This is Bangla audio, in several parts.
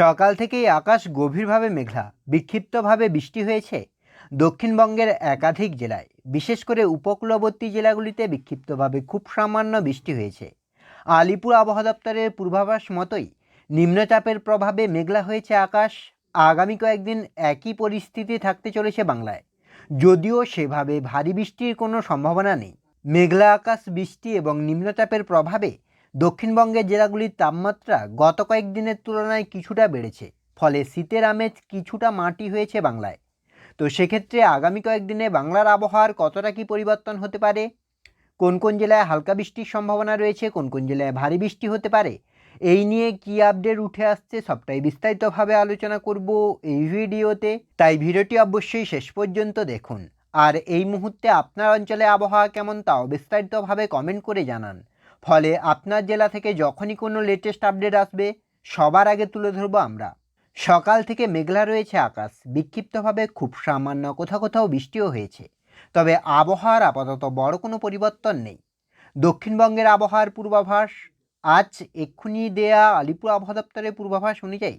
সকাল থেকেই আকাশ গভীরভাবে মেঘলা, বিক্ষিপ্তভাবে বৃষ্টি হয়েছে। দক্ষিণবঙ্গের একাধিক জেলায়, বিশেষ করে উপকূলবর্তী জেলাগুলিতে বিক্ষিপ্তভাবে খুব সামান্য বৃষ্টি হয়েছে। আলিপুর আবহাওয়া দপ্তরের পূর্বাভাস মতোই নিম্নচাপের প্রভাবে মেঘলা হয়েছে আকাশ। আগামী কয়েকদিন একই পরিস্থিতি থাকতে চলেছে বাংলায়। যদিও সেভাবে ভারী বৃষ্টির কোনো সম্ভাবনা নেই। মেঘলা আকাশ, বৃষ্টি এবং নিম্নচাপের প্রভাবে দক্ষিণবঙ্গের জেলাগুলির তাপমাত্রা গত কয়েকদিনের তুলনায় কিছুটা বেড়েছে, ফলে শীতের আমেজ কিছুটা মাটি হয়েছে বাংলায়। তো সেক্ষেত্রে আগামী কয়েকদিনে বাংলার আবহাওয়ার কতটা কি পরিবর্তন হতে পারে? কোন কোন জেলায় হালকা বৃষ্টির সম্ভাবনা রয়েছে, কোন কোন জেলায় ভারী বৃষ্টি হতে পারে? এই নিয়ে কি আপডেট উঠে আসছে সবটাই বিস্তারিতভাবে আলোচনা করব এই ভিডিওতে। তাই ভিডিওটি অবশ্যই শেষ পর্যন্ত দেখুন। আর এই মুহূর্তে আপনার অঞ্চলে আবহাওয়া কেমন, তাও বিস্তারিতভাবে কমেন্ট করে জানান। ফলে আপনার জেলা থেকে যখনই কোনো লেটেস্ট আপডেট আসবে, সবার আগে তুলে ধরবো আমরা। সকাল থেকে মেঘলা রয়েছে আকাশ, বিক্ষিপ্তভাবে খুব সামান্য কোথাও কোথাও বৃষ্টিও হয়েছে। তবে আবহাওয়ার আপাতত বড় কোনো পরিবর্তন নেই। দক্ষিণবঙ্গের আবহাওয়ার পূর্বাভাস, আজ এক্ষুনি দেয়া আলিপুর আবহাওয়া দপ্তরের পূর্বাভাস অনুযায়ী,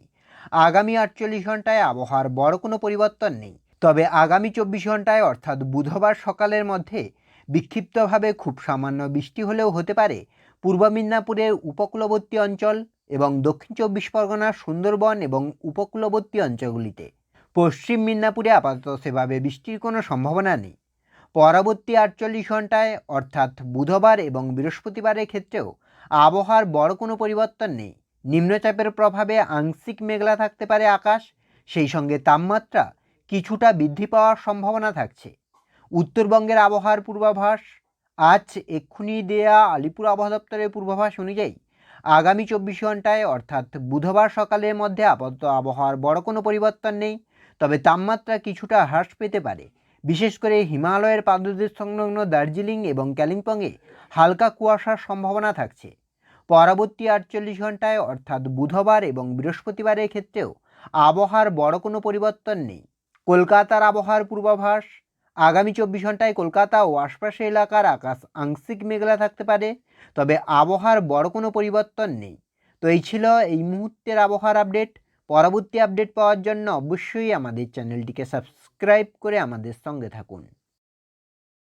আগামী আটচল্লিশ ঘন্টায় আবহাওয়ার বড় কোনো পরিবর্তন নেই। তবে আগামী চব্বিশ ঘন্টায় অর্থাৎ বুধবার সকালের মধ্যে বিক্ষিপ্তভাবে খুব সামান্য বৃষ্টি হলেও হতে পারে। পূর্ব মিদনাপুরের উপকূলবর্তী অঞ্চল এবং দক্ষিণ চব্বিশ পরগনার সুন্দরবন এবং উপকূলবর্তী অঞ্চলগুলিতে। পশ্চিম মিদনাপুরে আপাতত সেভাবে বৃষ্টির কোনো সম্ভাবনা নেই। পরবর্তী আটচল্লিশ ঘন্টায় অর্থাৎ বুধবার এবং বৃহস্পতিবারের ক্ষেত্রেও, আবহাওয়ার বড় কোনো পরিবর্তন নেই। নিম্নচাপের প্রভাবে আংশিক মেঘলা থাকতে পারে আকাশ। সেই সঙ্গে তাপমাত্রা কিছুটা বৃদ্ধি পাওয়ার সম্ভাবনা থাকছে। উত্তরবঙ্গের আবহাওয়ার পূর্বাভাস, আজ এক্ষুনি দেয়া আলিপুর আবহাওয়া দপ্তরের পূর্বাভাস অনুযায়ী আগামী চব্বিশ ঘন্টায় অর্থাৎ বুধবার সকালের মধ্যে আপাতত আবহাওয়ার বড় কোনো পরিবর্তন নেই, তবে তাপমাত্রা কিছুটা হ্রাস পেতে পারে। বিশেষ করে হিমালয়ের পাদদেশ সংলগ্ন দার্জিলিং এবং কালিম্পংয়ে হালকা কুয়াশার সম্ভাবনা থাকছে। পরবর্তী আটচল্লিশ ঘন্টায় অর্থাৎ বুধবার এবং বৃহস্পতিবারের ক্ষেত্রেও, আবহাওয়ার বড় কোনো পরিবর্তন নেই। কলকাতার আবহাওয়ার পূর্বাভাস আগামী চব্বিশ ঘন্টায় কলকাতা ও আশপাশের এলাকার আকাশ আংশিক মেঘলা থাকতে পারে, তবে আবহাওয়ার বড় কোনো পরিবর্তন নেই। তো এই ছিল এই মুহূর্তের আবহাওয়ার আপডেট। পরবর্তী আপডেট পাওয়ার জন্য অবশ্যই আমাদের চ্যানেলটিকে সাবস্ক্রাইব করে আমাদের সঙ্গে থাকুন।